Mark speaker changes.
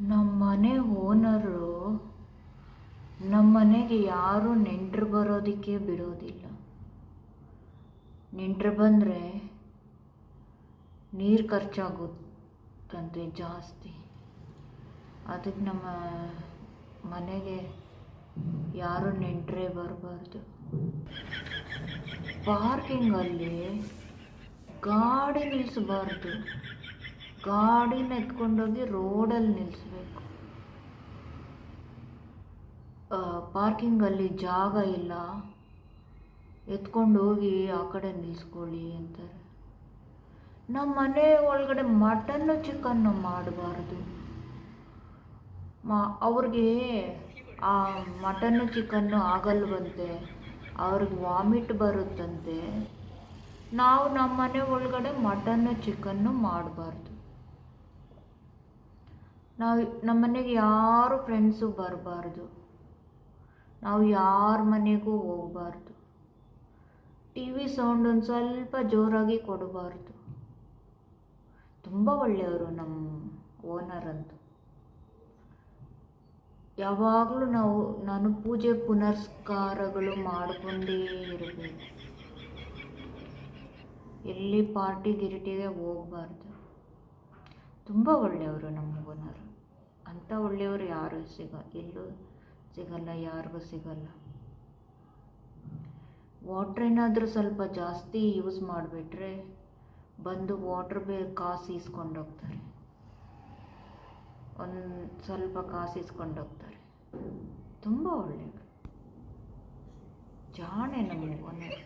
Speaker 1: ನಮ್ಮ ಮನೆ ಓನರು ನಮ್ಮ ಮನೆಗೆ ಯಾರು ನೆಂಟರು ಬರೋದಕ್ಕೆ ಬಿಡೋದಿಲ್ಲ. ನೆಂಟರು ಬಂದರೆ ನೀರು ಖರ್ಚಾಗುತ್ತಂತೆ ಜಾಸ್ತಿ. ಅದಕ್ಕೆ ನಮ್ಮ ಮನೆಗೆ ಯಾರು ನೆಂಟರೇ ಬರಬಾರ್ದು. ಪಾರ್ಕಿಂಗಲ್ಲಿ ಗಾಡಿ ನಿಲ್ಲಿಸಬಾರ್ದು ಗಾಡಿನ ಎತ್ಕೊಂಡೋಗಿ ರೋಡಲ್ಲಿ ನಿಲ್ಲಿಸ್ಬೇಕು ಪಾರ್ಕಿಂಗಲ್ಲಿ ಜಾಗ ಇಲ್ಲ. ಎತ್ಕೊಂಡು ಹೋಗಿ ಆ ಕಡೆ ನಿಲ್ಲಿಸ್ಕೊಳ್ಳಿ ಅಂತಾರೆ. ನಮ್ಮ ಮನೆ ಒಳಗಡೆ ಮಟನ್ನು ಚಿಕನ್ನು ಮಾಡಬಾರ್ದು. ಮಾ, ಅವ್ರಿಗೆ ಆ ಮಟನ್ನು ಚಿಕನ್ನು ಆಗಲ್ವಂತೆ. ಅವ್ರಿಗೆ ವಾಮಿಟ್ ಬರುತ್ತಂತೆ. ನಾವು ನಮ್ಮ ಮನೆ ಒಳಗಡೆ ಮಟನ್ನು ಚಿಕನ್ನು ಮಾಡಬಾರ್ದು. ನಾವು ನಮ್ಮ ಮನೆಗೆ ಯಾರು ಫ್ರೆಂಡ್ಸು ಬರಬಾರ್ದು. ನಾವು ಯಾರ ಮನೆಗೂ ಹೋಗಬಾರ್ದು. ಟಿ ವಿ ಸೌಂಡ್ ಒಂದು ಸ್ವಲ್ಪ ಜೋರಾಗಿ ಕೊಡಬಾರ್ದು. ತುಂಬ ಒಳ್ಳೆಯವರು ನಮ್ಮ ಓನರ್ ಅಂತೂ. ಯಾವಾಗಲೂ ನಾವು, ನಾನು ಪೂಜೆ ಪುನಸ್ಕಾರಗಳು ಮಾಡಿಕೊಂಡೇ ಇರಬೇಕು. ಎಲ್ಲಿ ಪಾರ್ಟಿ ಗಿರಿಟಿಗೆ ಹೋಗಬಾರ್ದು. ತುಂಬ ಒಳ್ಳೆಯವರು ನಮ್ಮ ಓನರು. ಅಂಥ ಒಳ್ಳೆಯವರು ಯಾರೂ ಸಿಗ, ಎಲ್ಲೂ ಸಿಗಲ್ಲ, ಯಾರಿಗೂ ಸಿಗಲ್ಲ. ವಾಟ್ರ್ ಏನಾದರೂ ಸ್ವಲ್ಪ ಜಾಸ್ತಿ ಯೂಸ್ ಮಾಡಿಬಿಟ್ರೆ ಬಂದು ವಾಟ್ರ್ ಬೇ ಕಾಸು ಈಸ್ಕೊಂಡು ಹೋಗ್ತಾರೆ. ಒಂದು ಸ್ವಲ್ಪ ಕಾಸು ಈಸ್ಕೊಂಡು ಹೋಗ್ತಾರೆ. ತುಂಬ ಒಳ್ಳೆಯದು ಜಾಣೆ ನಮ್ಮ ಓನರ್.